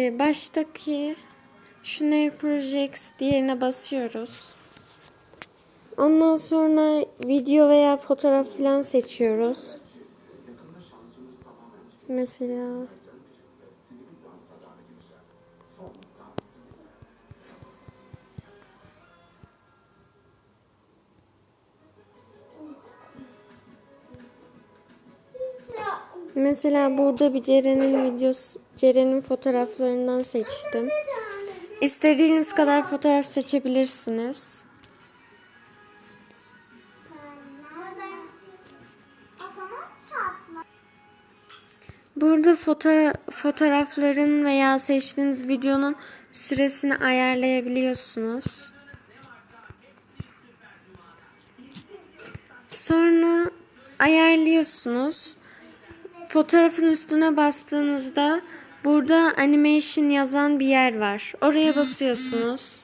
Ee, Baştaki şu New Projects diğerine basıyoruz. Ondan sonra video veya fotoğraf falan seçiyoruz. Mesela Mesela burada bir Ceren'in videosu, Ceren'in fotoğraflarından seçtim. İstediğiniz kadar fotoğraf seçebilirsiniz. Burada fotoğra- fotoğrafların veya seçtiğiniz videonun süresini ayarlayabiliyorsunuz. Sonra ayarlıyorsunuz. Fotoğrafın üstüne bastığınızda burada animation yazan bir yer var. Oraya basıyorsunuz.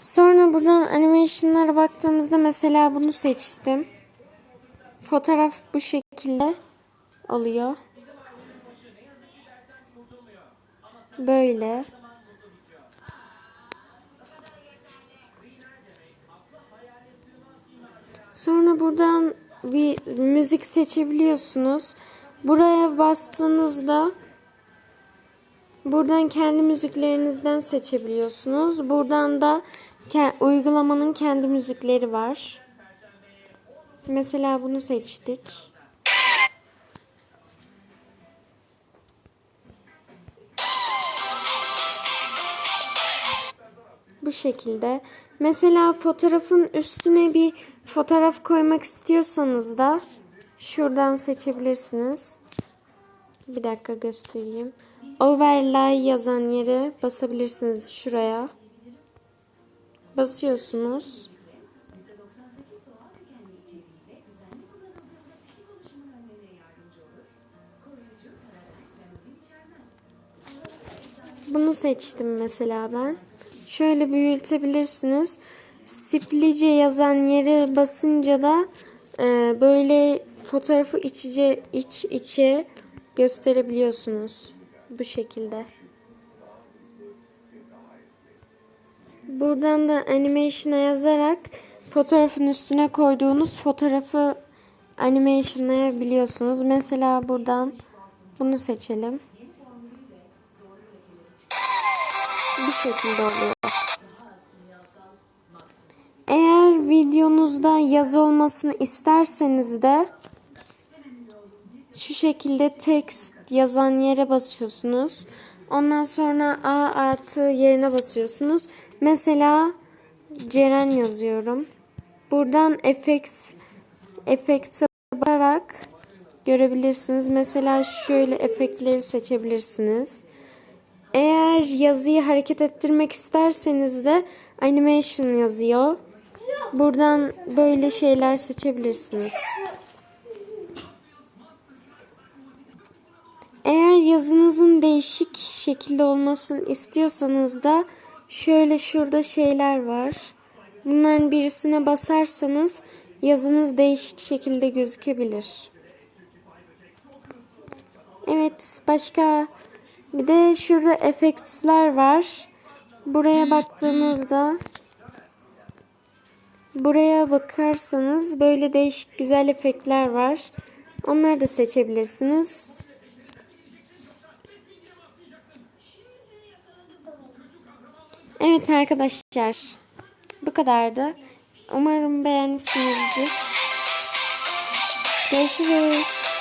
Sonra buradan animation'lara baktığımızda mesela bunu seçtim. Fotoğraf bu şekilde oluyor. Böyle. Sonra buradan bir müzik seçebiliyorsunuz. Buraya bastığınızda buradan kendi müziklerinizden seçebiliyorsunuz. Buradan da uygulamanın kendi müzikleri var. Mesela bunu seçtik. Bu şekilde. Mesela fotoğrafın üstüne bir fotoğraf koymak istiyorsanız da şuradan seçebilirsiniz. Bir dakika göstereyim. Overlay yazan yere basabilirsiniz şuraya. Basıyorsunuz. Bunu seçtim mesela ben. Şöyle büyütebilirsiniz. Siplice yazan yere basınca da e, böyle fotoğrafı iç içe, iç içe gösterebiliyorsunuz. Bu şekilde. Buradan da animation'a yazarak fotoğrafın üstüne koyduğunuz fotoğrafı animation'layabiliyorsunuz. Mesela buradan bunu seçelim. Bu şekilde oluyor. Videonuzda yazı olmasını isterseniz de şu şekilde text yazan yere basıyorsunuz. Ondan sonra A artı yerine basıyorsunuz. Mesela Ceren yazıyorum. Buradan effects effects'e basarak görebilirsiniz. Mesela şöyle efektleri seçebilirsiniz. Eğer yazıyı hareket ettirmek isterseniz de animation yazıyor. Buradan böyle şeyler seçebilirsiniz. Eğer yazınızın değişik şekilde olmasını istiyorsanız da şöyle şurada şeyler var. Bunların birisine basarsanız yazınız değişik şekilde gözükebilir. Evet, başka bir de şurada effects'ler var. Buraya baktığınızda buraya bakarsanız böyle değişik güzel efektler var. Onları da seçebilirsiniz. Evet arkadaşlar. Bu kadardı. Umarım beğenmişsinizdir. Görüşürüz.